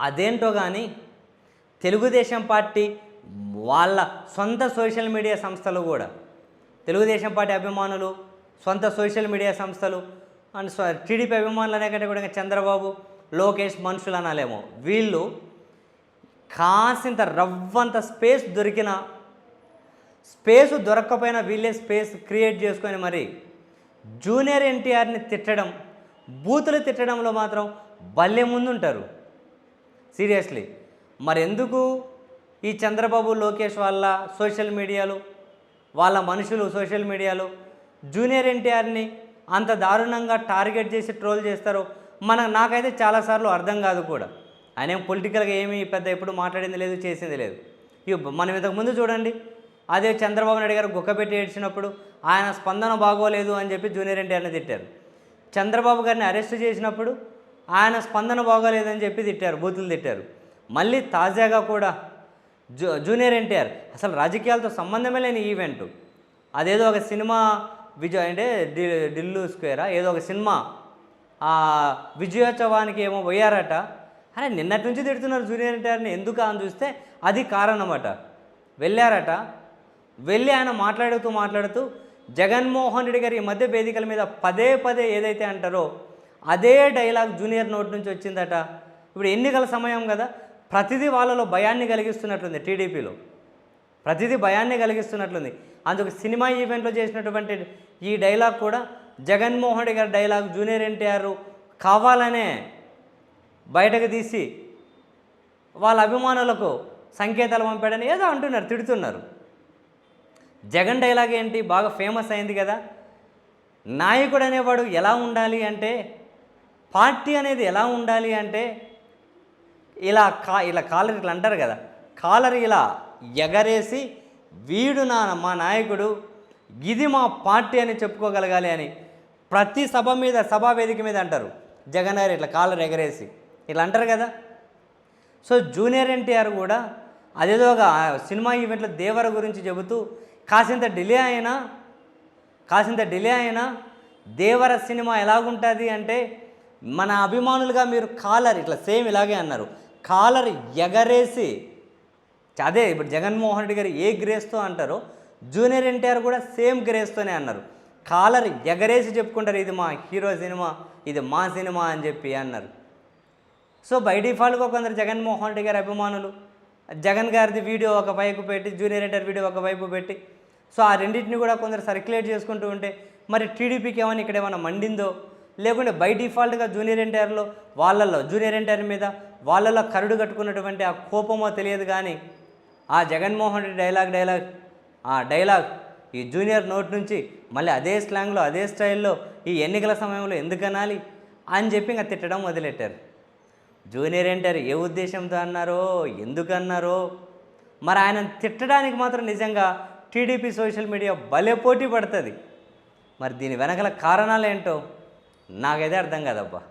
అదేంటో కానీ తెలుగుదేశం పార్టీ వాళ్ళ సొంత సోషల్ మీడియా సంస్థలు కూడా తెలుగుదేశం పార్టీ అభిమానులు సొంత సోషల్ మీడియా సంస్థలు అండ్ టీడీపీ అభిమానులు అనేకంటే కూడా చంద్రబాబు లోకేష్ మనుషులు అనాలేమో వీళ్ళు కాసింత రవ్వంత స్పేస్ దొరికిన స్పేస్ దొరక్కపోయినా వీళ్ళే స్పేస్ క్రియేట్ చేసుకొని మరి జూనియర్ ఎన్టీఆర్ని తిట్టడం బూతులు తిట్టడంలో మాత్రం భలే ముందుంటారు. సీరియస్లీ. మరి ఎందుకు ఈ చంద్రబాబు లోకేష్ వాళ్ళ సోషల్ మీడియాలు వాళ్ళ మనుషులు సోషల్ మీడియాలో? జూనియర్ ఎన్టీఆర్ని అంత దారుణంగా టార్గెట్ చేసి ట్రోల్ చేస్తారు మన నాకైతే చాలాసార్లు అర్థం కాదు కూడా. ఆయన ఏం పొలిటికల్గా ఏమీ పెద్ద ఎప్పుడు మాట్లాడింది లేదు చేసింది లేదు. ఇక మనం ఇంతకు ముందు చూడండి అదే చంద్రబాబు నాయుడు గారు గుక్కపెట్టి ఏడ్చినప్పుడు ఆయన స్పందన బాగోలేదు అని చెప్పి జూనియర్ ఎన్టీఆర్ని తిట్టారు. చంద్రబాబు గారిని అరెస్ట్ చేసినప్పుడు ఆయన స్పందన బాగోలేదని చెప్పి తిట్టారు బూతులు తిట్టారు. మళ్ళీ తాజాగా కూడా జూ జూనియర్ ఎన్టీఆర్ అసలు రాజకీయాలతో సంబంధమే లేని ఈవెంట్. అదేదో ఒక సినిమా విజయ్ అంటే డి ఢిల్లు స్క్వేరా ఏదో ఒక సినిమా. ఆ విజయోత్సవానికి ఏమో పోయారట. అరే నిన్నటి నుంచి తిడుతున్నారు జూనియర్ ఎన్టీఆర్ని ఎందుకు అని చూస్తే అది కారణమట. వెళ్ళారట. వెళ్ళి ఆయన మాట్లాడుతూ మాట్లాడుతూ జగన్మోహన్ రెడ్డి గారి ఈ మధ్య వేదికల మీద పదే పదే ఏదైతే అంటారో అదే డైలాగ్ జూనియర్ నోట్ నుంచి వచ్చిందట. ఇప్పుడు ఎన్నికల సమయం కదా ప్రతిదీ వాళ్ళలో భయాన్ని కలిగిస్తున్నట్లుంది టీడీపీలో. ప్రతిదీ భయాన్ని కలిగిస్తున్నట్లుంది. అందుకు సినిమా ఈవెంట్లో చేసినటువంటి ఈ డైలాగ్ కూడా జగన్మోహన్ రెడ్డి గారి డైలాగ్ జూనియర్ ఎన్టీఆర్ కావాలనే బయటకు తీసి వాళ్ళ అభిమానులకు సంకేతాలు పంపాడని ఏదో అంటున్నారు తిడుతున్నారు. జగన్ డైలాగ్ ఏంటి? బాగా ఫేమస్ అయింది కదా. నాయకుడు అనేవాడు ఎలా ఉండాలి అంటే పార్టీ అనేది ఎలా ఉండాలి అంటే ఇలా కా ఇలా కాలర్ ఇట్లా అంటారు కదా కాలర్ ఇలా ఎగరేసి వీడు నా మా నాయకుడు ఇది మా పార్టీ అని చెప్పుకోగలగాలి అని ప్రతి సభ మీద సభా వేదిక మీద అంటారు. జగన్ గారు ఇట్లా కాలర్ ఎగరేసి ఇట్లా అంటారు కదా. సో జూనియర్ ఎన్టీఆర్ కూడా అదేదో ఒక సినిమా ఈవెంట్లో దేవర గురించి చెబుతూ కాసింత డిలే అయినా కాసింత డిలే అయినా దేవర సినిమా ఎలాగుంటుంది అంటే మన అభిమానులుగా మీరు కాలర్ ఇట్లా సేమ్ ఇలాగే అన్నారు. కాలర్ ఎగరేసి అదే ఇప్పుడు జగన్మోహన్ రెడ్డి గారు ఏ గ్రేస్తో అంటారో జూనియర్ ఎన్టీఆర్ కూడా సేమ్ గ్రేస్తోనే అన్నారు. కాలర్ ఎగరేసి చెప్పుకుంటారు ఇది మా హీరో సినిమా ఇది మా సినిమా అని చెప్పి అన్నారు. సో బై డిఫాల్ట్గా కొందరు జగన్మోహన్ రెడ్డి గారి అభిమానులు జగన్ గారిది వీడియో ఒక వైపు పెట్టి జూనియర్ ఎన్టీఆర్ వీడియో ఒక వైపు పెట్టి సో ఆ రెండింటిని కూడా కొందరు సర్క్యులేట్ చేసుకుంటూ ఉంటే మరి టీడీపీకి ఏమైనా ఇక్కడ ఏమైనా మండిందో లేకుంటే బై డిఫాల్ట్గా జూనియర్ ఎన్టీఆర్లో వాళ్ళల్లో జూనియర్ ఎన్టీఆర్ మీద వాళ్ళలో కరుడు కట్టుకున్నటువంటి ఆ కోపమో తెలియదు కానీ ఆ జగన్మోహన్ రెడ్డి డైలాగ్ డైలాగ్ ఆ డైలాగ్ ఈ జూనియర్ నోట్ నుంచి మళ్ళీ అదే స్లాంగ్లో అదే స్టైల్లో ఈ ఎన్నికల సమయంలో ఎందుకు అనాలి అని చెప్పి ఇంకా తిట్టడం మొదలెట్టారు. జూనియర్ ఎన్టీఆర్ ఏ ఉద్దేశంతో అన్నారో ఎందుకు అన్నారో మరి ఆయన తిట్టడానికి మాత్రం నిజంగా టీడీపీ సోషల్ మీడియా భలే పోటీ పడుతుంది. మరి దీని వెనకల కారణాలు ఏంటో నాకైతే అర్థం కాదబ్బా.